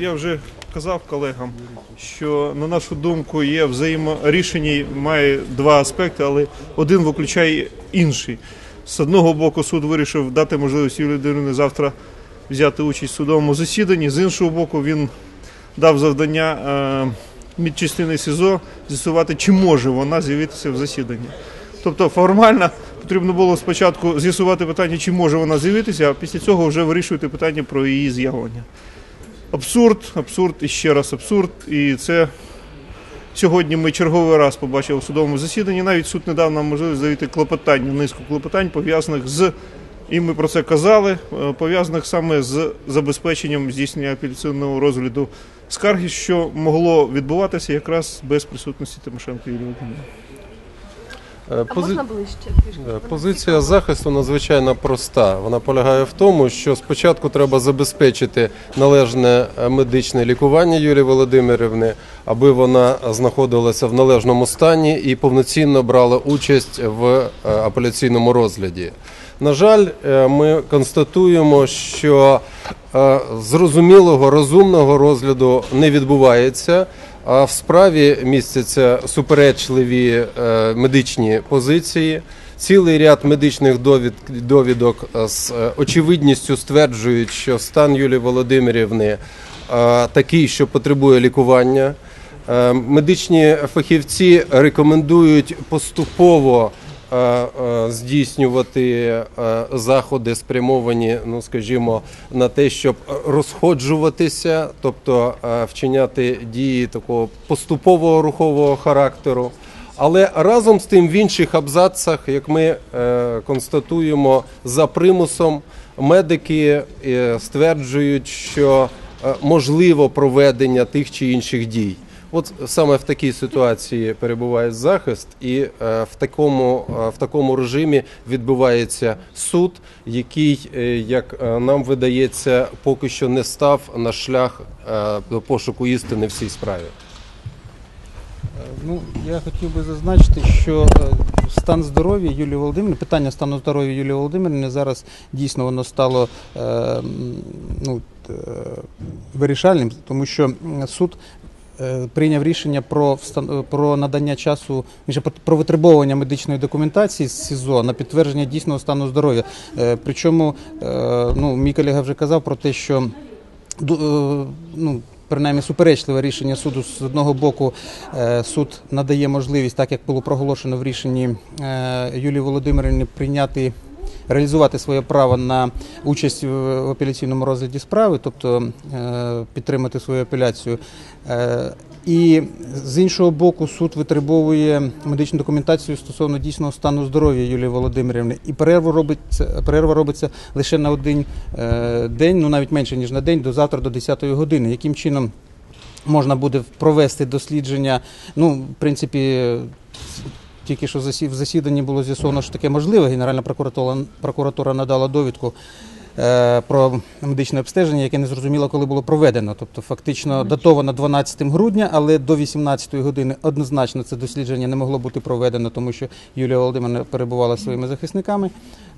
Я вже казав колегам, що на нашу думку є взаєморішення, має два аспекти, але один виключає інший. З одного боку, суд вирішив дати можливість Юлії Володимирівні завтра взяти участь в судовому засіданні. З іншого боку, він дав завдання е, медчастини СІЗО з'ясувати, чи може вона з'явитися в засіданні. Тобто формально потрібно було спочатку з'ясувати питання, чи може вона з'явитися, а після цього вже вирішувати питання про її з'явлення. Абсурд, абсурд і ще раз абсурд. І це сьогодні ми черговий раз побачили в судовому засіданні. Навіть суд не дав нам можливість заявити клопотання, низку клопотань, пов'язаних з, і ми про це казали, е, пов'язаних саме з забезпеченням здійснення апеляційного розгляду скарги, що могло відбуватися якраз без присутності Тимошенко Юлії Володимирівни. Е, А пози- можна ближче трішки? Е, Позиція захисту надзвичайно проста. Вона полягає в тому, що спочатку треба забезпечити належне е, медичне лікування Юлії Володимирівни, аби вона знаходилася в належному стані і повноцінно брала участь в апеляційному розгляді. На жаль, ми констатуємо, що зрозумілого розумного розгляду не відбувається. А в справі містяться суперечливі е, медичні позиції. Цілий ряд медичних довід, довідок е, з е, очевидністю стверджують, що стан Юлії Володимирівни такий, що потребує лікування. Медичні фахівці рекомендують поступово здійснювати е, заходи, спрямовані, ну скажімо, на те, щоб розходжуватися, тобто е, вчиняти дії такого поступового рухового характеру. Але разом з тим в інших абзацах, як ми е, констатуємо, за примусом медики е, стверджують, що е, можливо проведення тих чи інших дій. От саме в такій ситуації перебуває захист, і е, в такому е, в такому режимі відбувається суд, який, е, як нам видається, поки що не став на шлях до пошуку істини в цій справі. Ну, я хотів би зазначити, що стан здоров'я Юлії Володимирівни, питання стану здоров'я Юлії Володимирівни зараз дійсно воно стало ну, вирішальним, тому що суд прийняв рішення про, е, про надання часу, про- витребовування медичної документації з СІЗО на підтвердження дійсного стану здоров'я. Е, Причому е, ну, мій колега вже казав про те, що е, ну, принаймні суперечливе рішення суду з одного боку е, суд надає можливість, так як було проголошено в рішенні е, Юлії Володимирівни, прийняти. Реалізувати своє право на участь в апеляційному розгляді справи, тобто е, підтримати свою апеляцію. Е, І з іншого боку, суд витребовує медичну документацію стосовно дійсного стану здоров'я Юлії Володимирівни. І перерва робиться, перерва робиться лише на один е, день, ну навіть менше ніж на день, до завтра до 10 години. Яким чином можна буде провести дослідження? Ну, в принципі, тільки що в засіданні було з'ясовано, що таке можливе. Генеральна прокуратура, прокуратура надала довідку. е, Про медичне обстеження, яке не зрозуміло, коли було проведено. Тобто, фактично датовано 12 грудня, але до 18 години однозначно це дослідження не могло бути проведено, тому що Юлія Володимирівна перебувала своїми захисниками.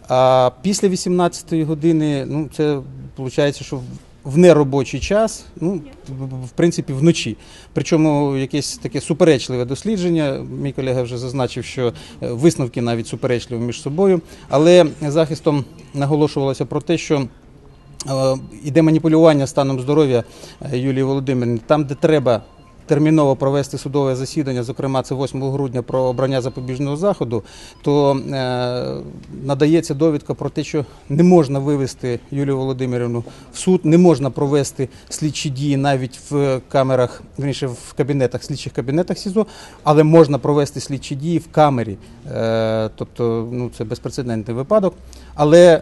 А після 18 години, ну це виходить, що в- неробочий час, ну в- в принципі, вночі. Причому якесь таке суперечливе дослідження. Мій колега вже зазначив, що е, висновки навіть суперечливі між собою. Але захистом наголошувалося про те, що е, іде маніпулювання станом здоров'я е, Юлії Володимирівни. Там, де треба терміново провести судове засідання, зокрема це 8 грудня про обрання запобіжного заходу, то е, надається довідка про те, що не можна вивести Юлію Володимирівну в суд, не можна провести слідчі дії навіть в камерах, верніше в кабінетах, слідчих кабінетах СІЗО, але можна провести слідчі дії в камері. Е, тобто, ну це безпрецедентний випадок. Але е,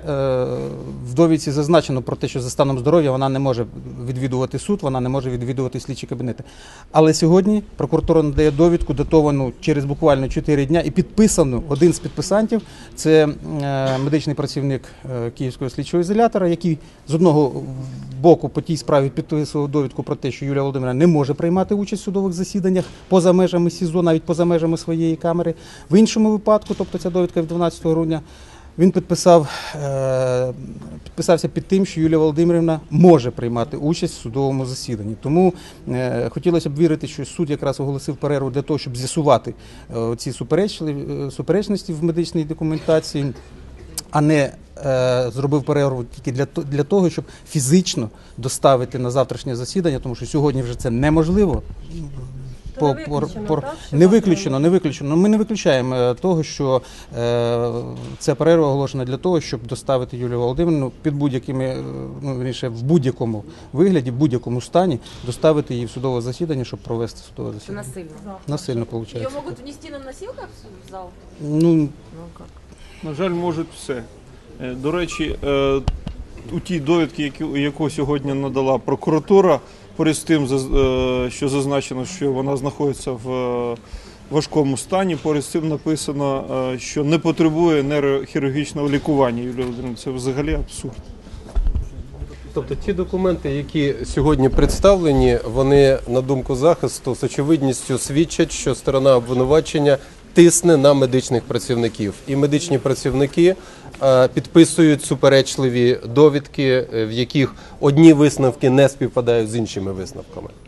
в довідці зазначено про те, що за станом здоров'я вона не може відвідувати суд, вона не може відвідувати слідчі кабінети. Але сьогодні прокуратура надає довідку, датовану через буквально 4 дня, і підписану один з підписантів. Це е, медичний працівник е, Київського слідчого ізолятора, який з одного боку по тій справі підписував довідку про те, що Юлія Володимирівна не може приймати участь в судових засіданнях поза межами СІЗО, навіть поза межами своєї камери. В іншому випадку, тобто ця довідка від 12 грудня. Він підписав, е, підписався під тим, що Юлія Володимирівна може приймати участь в судовому засіданні. Тому е, хотілося б вірити, що суд якраз оголосив перерву для того, щоб з'ясувати е, ці суперечності в медичній документації, а не зробив перерву тільки для того, щоб фізично доставити на завтрашнє засідання, тому що сьогодні вже це неможливо. То не виключено, так, не виключено, не виключено. Ми не виключаємо е, того, що е, ця перерва оголошена для того, щоб доставити Юлію Володимирівну під будь-якими, е, ну вірніше, в будь-якому вигляді, в будь-якому стані, доставити її в судове засідання, щоб провести судове засідання. насильно. Насильно виходить. могут внести на носилках в зал? Ну, Ну как? На жаль, можуть все. Е, До речі, у тій довідці, яку, яку сьогодні надала прокуратура, поряд з тим, е, що зазначено, що вона знаходиться в е, важкому стані, поряд з цим написано, е, що не потребує нейрохірургічного лікування. Юлія Володимирівна, це взагалі абсурд. Тобто ті документи, які сьогодні представлені, вони, на думку захисту, з очевидністю свідчать, що сторона обвинувачення тисне на медичних працівників. І медичні працівники е, підписують суперечливі довідки, е, в яких одні висновки не співпадають з іншими висновками.